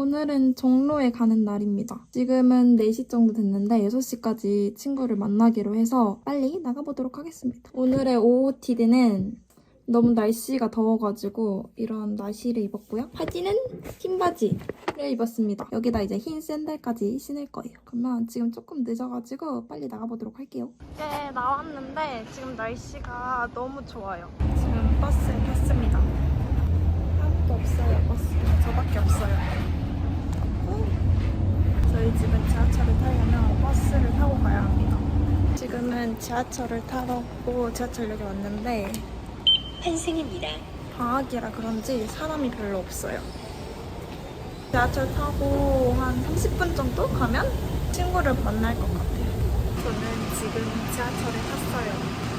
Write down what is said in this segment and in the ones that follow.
오늘은 종로에 가는 날입니다. 지금은 4시 정도 됐는데 6시까지 친구를 만나기로 해서 빨리 나가보도록 하겠습니다. 오늘의 OOTD는 너무 날씨가 더워가지고 이런 나시를 입었고요. 바지는 흰 바지를 입었습니다. 여기다 이제 흰 샌들까지 신을 거예요. 그러면 지금 조금 늦어가지고 빨리 나가보도록 할게요. 네, 나왔는데 지금 날씨가 너무 좋아요. 지금 버스에 탔습니다. 아무도 없어요, 버스에. 저밖에 없어요. 저희 집은 지하철을 타려면 버스를 타고 가야 합니다. 지금은 지하철을 타러 지하철역에 왔는데 환승입니다. 방학이라 그런지 사람이 별로 없어요. 지하철 타고 한 30분 정도 가면 친구를 만날 것 같아요. 저는 지금 지하철을 탔어요.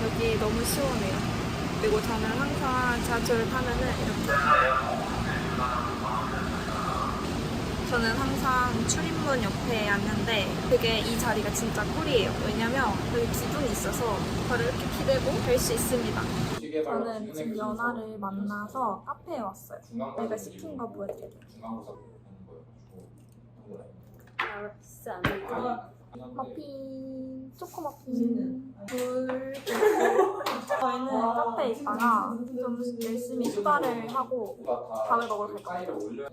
여기 너무 시원해요. 그리고 저는 항상 지하철을 타면은 이렇게 저는 항상 출입문 옆에 앉는데 그게 이 자리가 진짜 꿀이에요. 왜냐면 여기 기둥이 있어서 발을 이렇게 기대고 갈 수 있습니다. 저는 지금 연아를 만나서 카페에 왔어요. 내가 시킨 거 보여드릴게요. 머핀, 초코 머핀, 물, 저희는 카페에 있다가 좀 열심히 수다를 하고 밥을 먹으러 갈 거예요.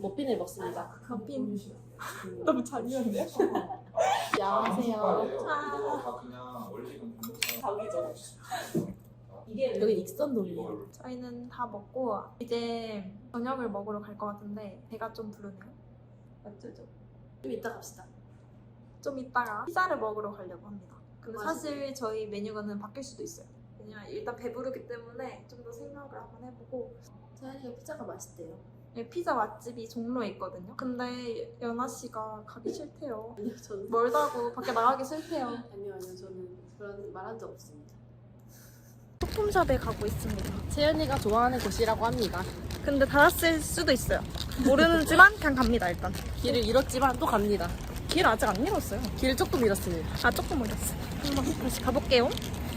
머핀을 먹습니다. 머핀 너무 잔인한데요? 안녕하세요. 여기 익선동이에요. 저희는 다 먹고 이제 저녁을 먹으러 갈 것 같은데 배가 좀 부르네요. 맞죠? 좀 이따 갑시다. 좀 이따가 피자를 먹으러 가려고 합니다. 근데 맞아요. 사실 저희 메뉴가는 바뀔 수도 있어요. 그냥 일단 배부르기 때문에 좀 더 생각을 한번 해보고 서현이가 피자가 맛있대요. 네, 피자 맛집이 종로에 있거든요. 근데 연아 씨가 가기 싫대요. 아니요, 저는 멀다고 밖에 나가기 싫대요. 아니요, 아니요, 저는 그런 말한 적 없습니다. 소품샵에 가고 있습니다. 채연이가 좋아하는 곳이라고 합니다. 근데 닫았을 수도 있어요. 모르는지만 그냥 갑니다 일단. 길을 잃었지만 또 갑니다. 길 아직 안 잃었어요. 길을 조금 잃었습니다. 아 조금 잃었어요. 한번 다시 가볼게요.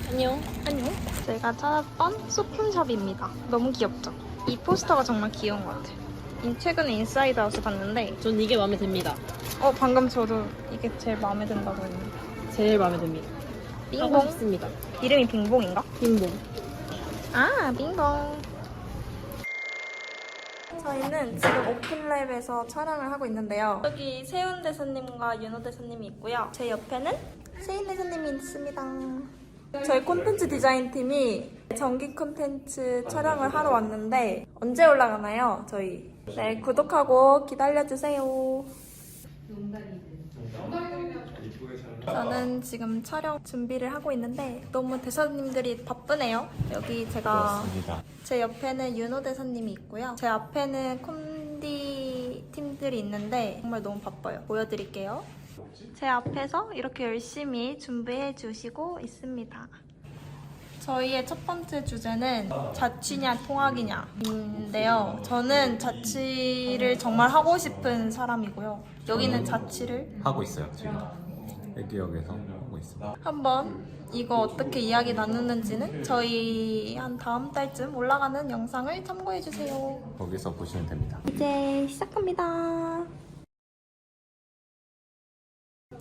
안녕. 안녕. 제가 찾았던 소품샵입니다. 너무 귀엽죠? 이 포스터가 정말 귀여운 것 같아요. 인- 최근에 인사이드 아웃을 봤는데 전 이게 마음에 듭니다. 어 방금 저도 이게 제일 마음에 든다고 했는데 제일 마음에 듭니다. 하고 빙봉? 싶습니다. 이름이 빙봉인가? 빈봉. 아 빙봉 저희는 지금 오픈랩에서 촬영을 하고 있는데요. 여기 세훈 대사님과 윤호 대사님이 있고요. 제 옆에는 세인 대사님이 있습니다. 저희 콘텐츠 디자인 팀이 정기 콘텐츠 촬영을 하러 왔는데 언제 올라가나요 저희? 네 구독하고 기다려주세요 저는 지금 촬영 준비를 하고 있는데 너무 대사님들이 바쁘네요. 여기 제가 제 옆에는 윤호 대사님이 있고요. 제 앞에는 콘디 팀들이 있는데 정말 너무 바빠요. 보여드릴게요. 제 앞에서 이렇게 열심히 준비해 주시고 있습니다. 저희의 첫 번째 주제는 자취냐 통학이냐인데요. 저는 자취를 정말 하고 싶은 사람이고요. 여기는 자취를 하고 있어요 지금 애기역에서 하고 있습니다 한번 이거 어떻게 이야기 나누는지는 저희 한 다음 달쯤 올라가는 영상을 참고해 주세요. 거기서 보시면 됩니다 이제 시작합니다.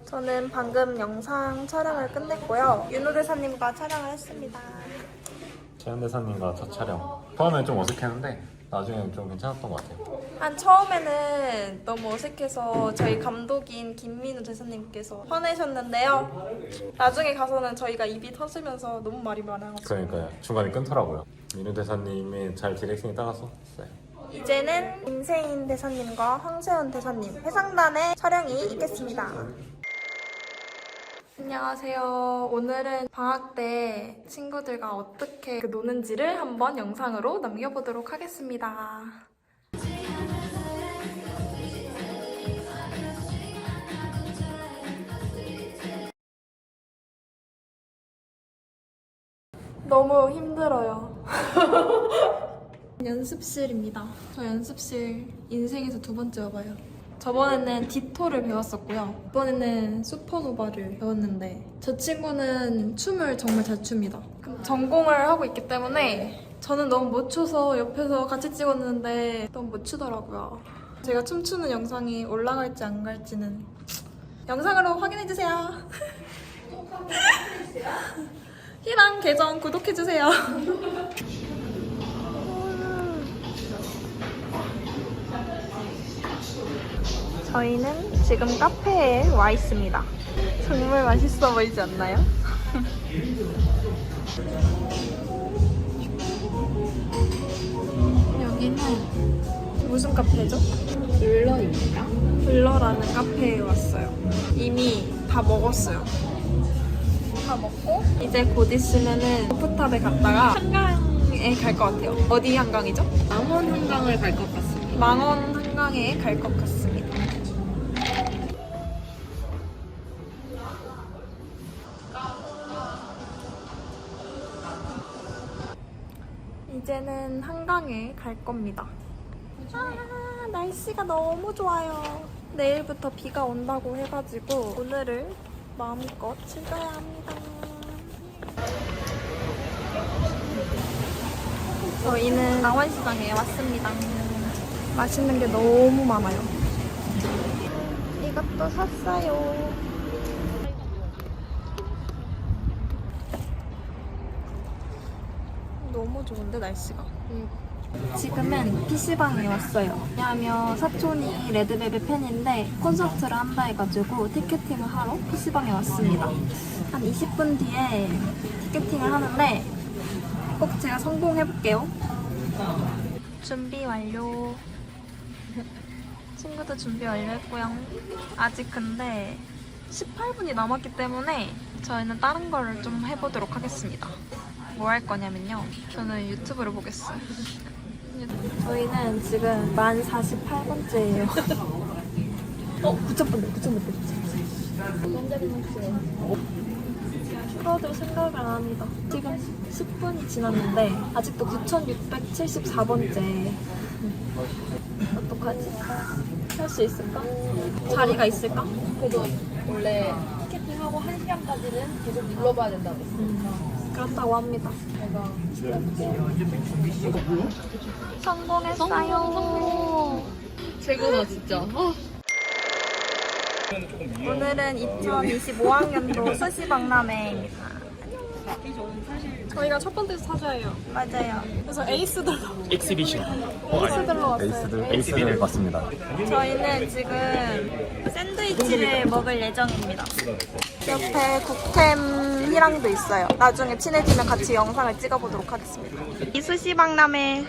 저는 방금 영상 촬영을 끝냈고요. 윤호 대사님과 촬영을 했습니다. 최현 대사님과 첫 촬영 처음엔 좀 어색했는데 나중에는 좀 괜찮았던 것 같아요. 한 처음에는 너무 어색해서 저희 감독인 김민우 대사님께서 화내셨는데요. 나중에 가서는 저희가 입이 터지면서 너무 말이 많아가지고. 그러니까요. 중간에 끊더라고요. 민우 대사님이 잘 디렉팅이 따라서 했어요. 이제는 임세인 대사님과 황세현 대사님 해상단의 촬영이 있겠습니다. 안녕하세요. 오늘은 방학 때 친구들과 어떻게 그 노는지를 한번 영상으로 남겨보도록 하겠습니다. 너무 힘들어요. 연습실입니다. 저 연습실 인생에서 두 번째 와봐요. 저번에는 디토를 배웠었고요. 이번에는 슈퍼노바를 배웠는데 저 친구는 춤을 정말 잘 춥니다. 그 전공을 하고 있기 때문에 저는 너무 못 춰서 옆에서 같이 찍었는데 너무 못 추더라고요. 제가 춤추는 영상이 올라갈지 안 갈지는 영상으로 확인해주세요. 희랑 계정 구독해주세요. 저희는 지금 카페에 와 있습니다. 정말 맛있어 보이지 않나요? 여기는 무슨 카페죠? 블러입니다. 블러라는 카페에 왔어요. 이미 다 먹었어요. 다 먹고 이제 곧 있으면은 루프탑에 갔다가 한강에 갈 것 같아요. 어디 한강이죠? 망원 한강을 갈 것 같습니다. 망원 한강에 갈 것 같습니다. 이제는 한강에 갈 겁니다. 아, 날씨가 너무 좋아요. 내일부터 비가 온다고 해가지고 오늘을 마음껏 즐겨야 합니다. 저희는 강원시장에 왔습니다. 맛있는 게 너무 많아요. 이것도 샀어요. 너무 좋은데 날씨가. 지금은 PC방에 왔어요. 왜냐하면 사촌이 레드벨벳 팬인데 콘서트를 한다 해가지고 티켓팅을 하러 PC방에 왔습니다. 한 20분 뒤에 티켓팅을 하는데 꼭 제가 성공해볼게요. 준비 완료. 친구도 준비 완료했고요. 아직 근데 18분이 남았기 때문에 저희는 다른 거를 좀 해보도록 하겠습니다. 뭐 할 거냐면요. 저는 유튜브를 보겠어요. 저희는 지금 만 48번째예요. 어, 9,000번째, 9,000번째. 풀어도 생각을 안 합니다. 지금 10분이 지났는데 아직도 9,674번째. 어떡하지? 할 수 있을까? 자리가 있을까? 그래도 원래 티켓팅하고 1시간까지는 계속 불러봐야 된다고 했어. 그렇다고 합니다. 성공했어요. 최고다 진짜. 아. 오늘은 2025학년도 수시 박람회입니다. 저희가 첫 번째 사자예요. 맞아요. 그래서 에이스들로 엑시비션. 에이스들로 왔어요. 에이스들 에이스를 봤습니다. 저희는 지금 샌드위치를 먹을 예정입니다. 옆에 국템이랑도 있어요. 나중에 친해지면 같이 영상을 찍어보도록 하겠습니다. 이 수시 박람회.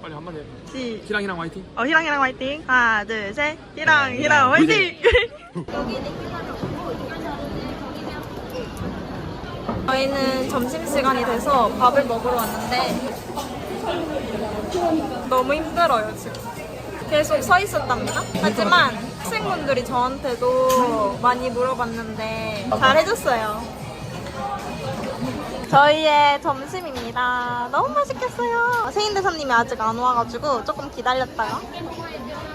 빨리 한번 해. 시. 희랑이랑 화이팅. 어, 희랑이랑 화이팅. 하나, 둘, 셋. 희랑, 희랑 화이팅! 저희는 점심시간이 돼서 밥을 먹으러 왔는데 너무 힘들어요, 지금. 계속 서 있었답니다. 하지만 학생분들이 저한테도 많이 물어봤는데 잘 해줬어요. 저희의 점심입니다. 너무 맛있겠어요. 세인 대사님이 아직 안 와가지고 조금 기다렸다가.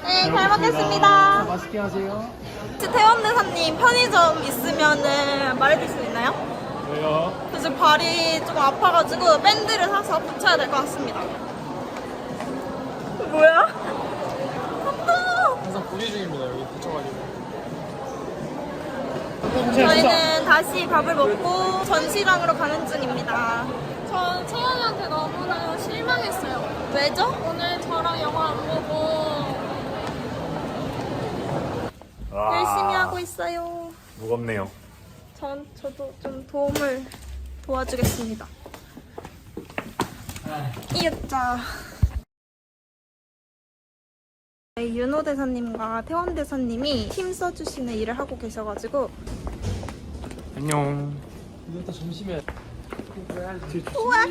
네, 잘 먹겠습니다. 맛있게 하세요. 혹시 태원 대사님 편의점 있으면은 말해줄 수 있나요? 왜요? 저 지금 발이 조금 아파가지고 밴드를 사서 붙여야 될 것 같습니다. 뭐야? 아파! 항상 보기 중입니다. 여기 붙여가지고. 저희는 다시 밥을 먹고 전시장으로 가는 중입니다. 전 채연이한테 너무나 실망했어요. 왜죠? 오늘 저랑 영화 안 보고 열심히 하고 있어요. 무겁네요. 전 저도 좀 도움을 도와주겠습니다. 이었자. 네, 윤호 대사님과 태원 대사님이 팀 써주시는 일을 하고 계셔가지고 안녕. 이따 점심에 우와!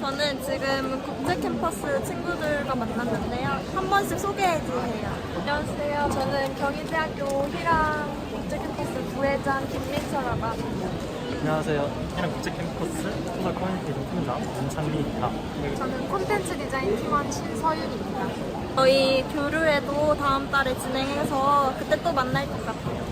저는 지금 국제 캠퍼스 친구들과 만났는데요. 한 번씩 소개해 주세요. 안녕하세요. 저는 경희대학교 희랑 국제 캠퍼스 부회장 김민서라고 합니다. 안녕하세요. 이랑 국제 캠퍼스 토탈 커뮤니티 팀장 김찬미입니다. 저는 콘텐츠 디자인 팀원 신서윤입니다. 저희 교류회도 다음 달에 진행해서 그때 또 만날 것 같아요.